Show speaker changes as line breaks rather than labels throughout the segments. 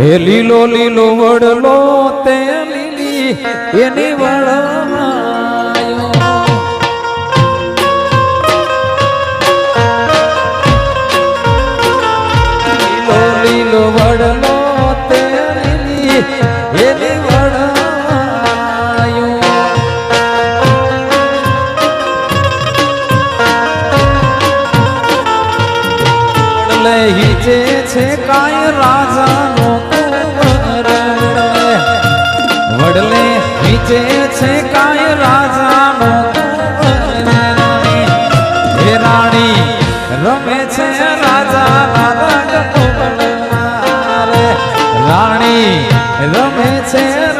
એ લીલો લીલો વડલો તે લીલી એની વડવાયો રાણી રમે છે.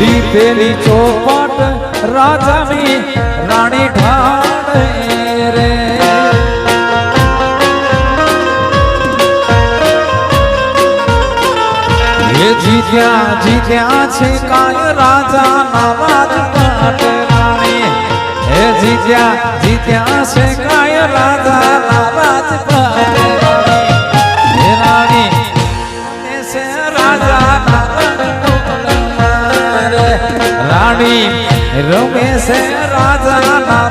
પેલી પેલી ચોપાટ રાજાની રાણી ઢાળે રે. એ જીત્યા જીત્યા છે કાય રાજા ના રાજપાટ રાણી. એ જીત્યા જીત્યા છે કાય રાજા ના રાજપાટ રાણી રમે છે રાજા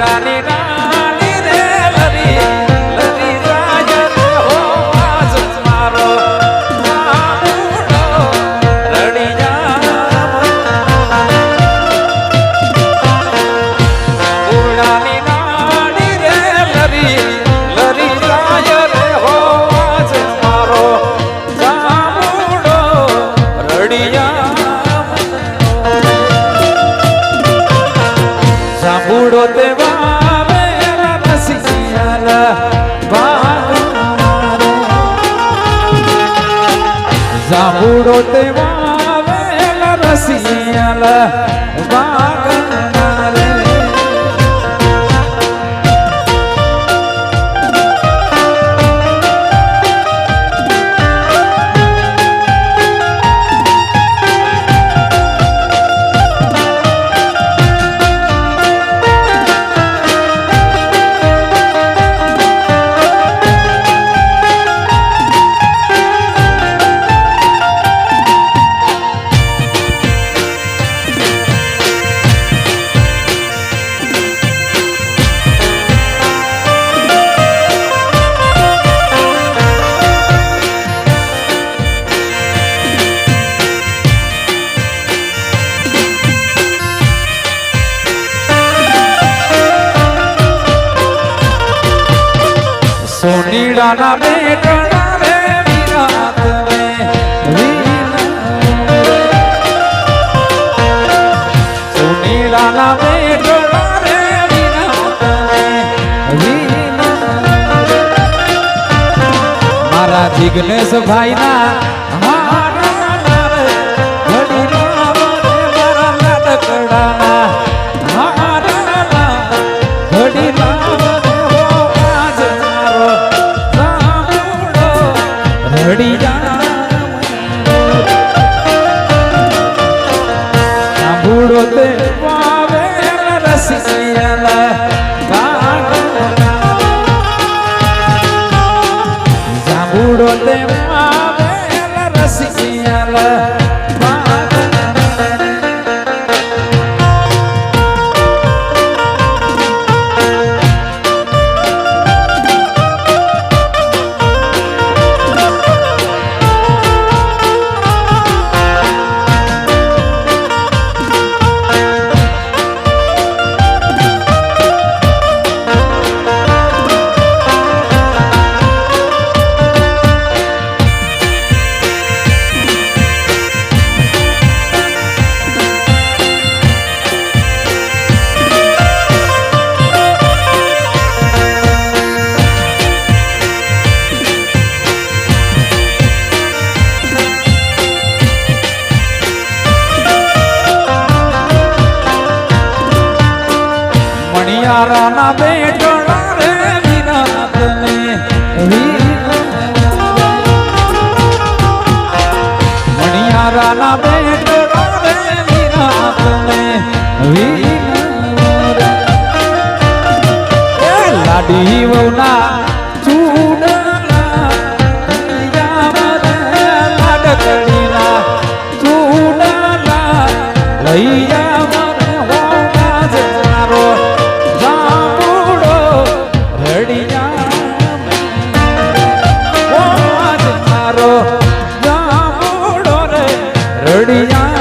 hablaré સોનીડાના બેટણા રે વિરાત રે. સોનીડાના બેટણા เต็มอาเ મણિયારાના બેટોળા રે વિરાતને મણિયારાના બેટોળા રે વિરાતને એ લાડી Yeah.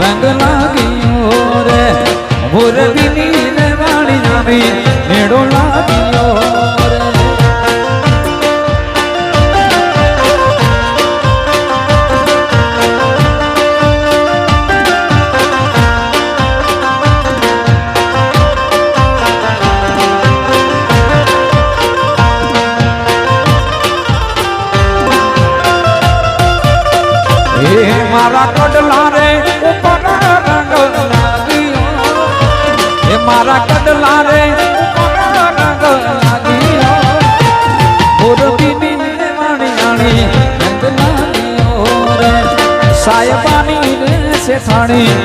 રંગ લાગ્યો રે. મુરબીની વાળી નાની રાણી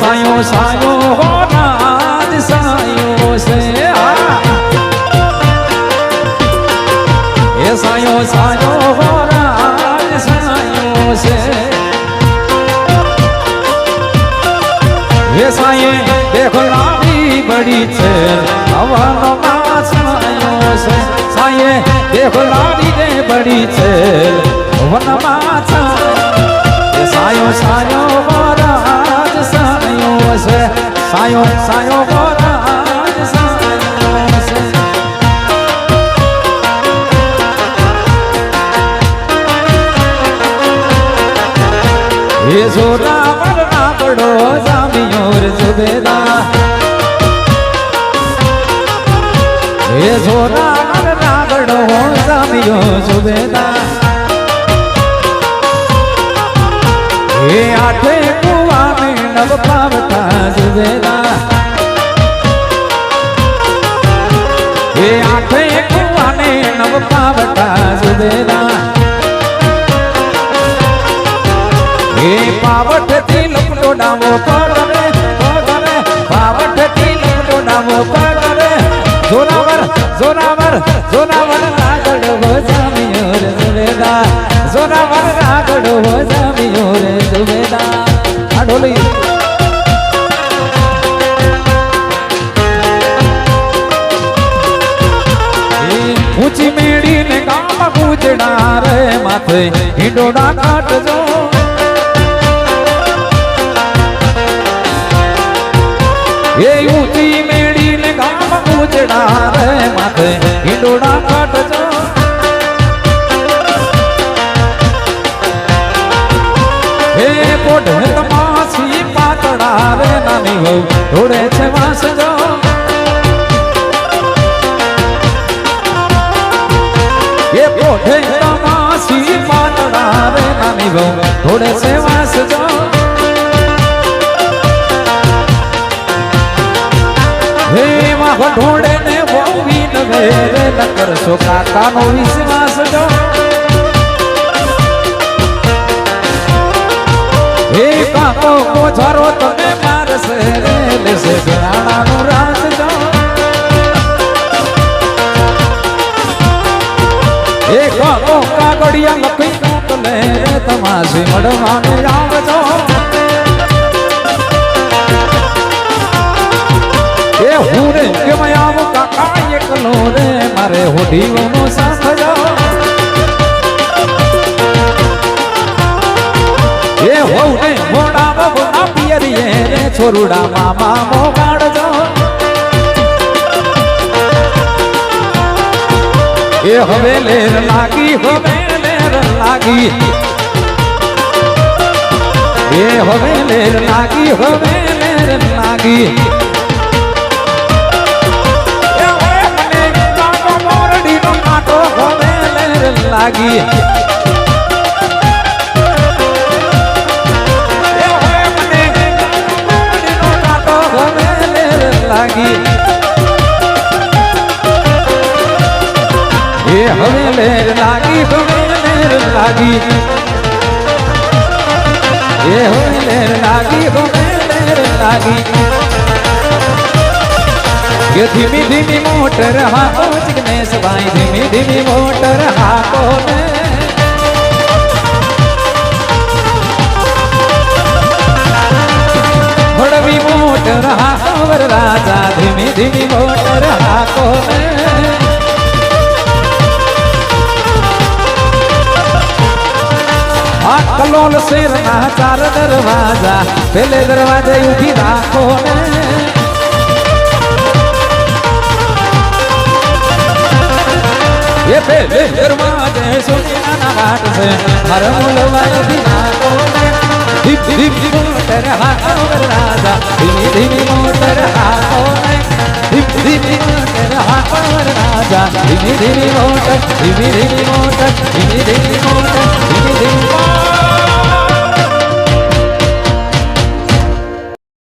સાયો સાયો હો. आठे कुआ में नव पावता जुबेदार हे आठे कुआ में नव पावता जुबेदार हे पावट थी लपटो डावो पगरे पावट थी लपटो डावो पगरे। जोरावर जोरावर जोरावर। હવે હિંડોડા કાઢજો એ ઊંચી મેળીને ગામ ઉજડા રે માથે હિંડોડા गो थोड़े से वास दो हे माहो ढोड़े ने बोवी न मेरे न कर सो काका नो विश्वास दो हे काको को झरो तने मार से ले से बिराणा नो रास दो हे काको कागड़िया लपी તમાસી મળવાને આવજો એ હું રે કેમ આવું કાકા એકલો રે, મારે હોઢીઓનો સાથ જો. એ હોઉ ને મોડા બબુના પિયરીએ રે છોરુડા મામા મોગાડજો એ હવે લેર લાગી, હવે લેર લાગી. એ હવે લેર લાગી હવે લેર લાગી લાગી એ હવે લેર લાગી હવે લેર લાગી હવે લેર લાગી એ હવે લેર લાગી હવે લેર લાગી કે ધીમી ધીમી મોટર હાકો જિગ્નેશ ભાઈ ધીમી ધીમી મોટર હાકો ને હળવી મોટર હાકો રાજા ધીમી કલોલ શેર ના ચાર દરવાજા, પેલે દરવાજે ઊભી રાખો એ પેલે દરવાજે સોનાના વાટ છે હર મુલવાય ઊભી રાખો ધીપ ધીપ મોટર હાથો રાજા ધીમી ધીમી મોટર હાથો ધીપ ધીમી મોટર હાથો રાજા ધીમી ધીમી મોટર, ધીમી ધીમી મોટર, ધીમી ધીમી મોટર, ધીમી ધીમી